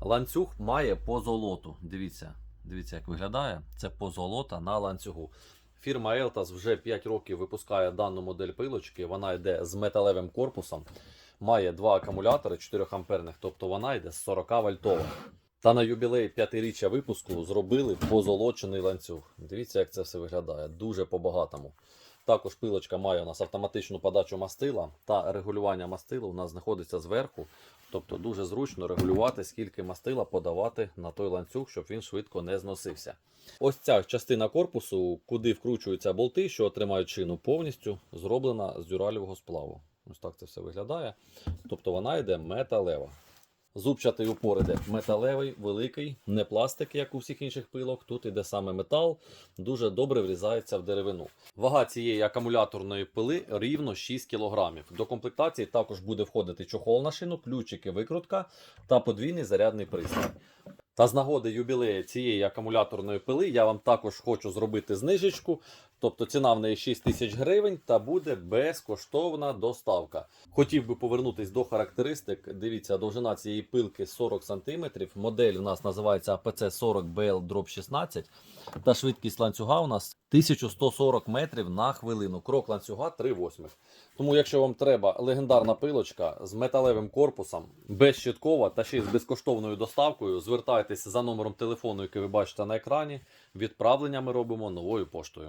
Ланцюг має позолоту. Дивіться, дивіться, як виглядає. Це позолота на ланцюгу. Фірма Eltas вже 5 років випускає дану модель пилочки. Вона йде з металевим корпусом, має два акумулятори 4 амперних, тобто вона йде з 40 вольтова. Та на юбілей п'ятиріччя випуску зробили позолочений ланцюг. Дивіться, як це все виглядає. Дуже по-багатому. Також пилочка має у нас автоматичну подачу мастила та регулювання мастила у нас знаходиться зверху. Тобто дуже зручно регулювати, скільки мастила подавати на той ланцюг, щоб він швидко не зносився. Ось ця частина корпусу, куди вкручуються болти, що отримають шину, повністю зроблена з дюралівого сплаву. Ось так це все виглядає. Тобто вона йде металева. Зубчатий упор іде металевий, великий, не пластик, як у всіх інших пилок. Тут іде саме метал, дуже добре врізається в деревину. Вага цієї акумуляторної пили рівно 6 кг. До комплектації також буде входити чохол на шину, ключики, викрутка та подвійний зарядний пристрій. Та з нагоди юбілею цієї акумуляторної пили я вам також хочу зробити знижечку. Тобто ціна в неї 6 тисяч гривень та буде безкоштовна доставка. Хотів би повернутись до характеристик. Дивіться, довжина цієї пилки 40 см. Модель у нас називається APC 40 BL 16 та швидкість ланцюга у нас 1140 метрів на хвилину. Крок ланцюга 3 восьмих. Тому, якщо вам треба легендарна пилочка з металевим корпусом, безщиткова та ще й з безкоштовною доставкою, звертайтеся за номером телефону, який ви бачите на екрані. Відправлення ми робимо новою поштою.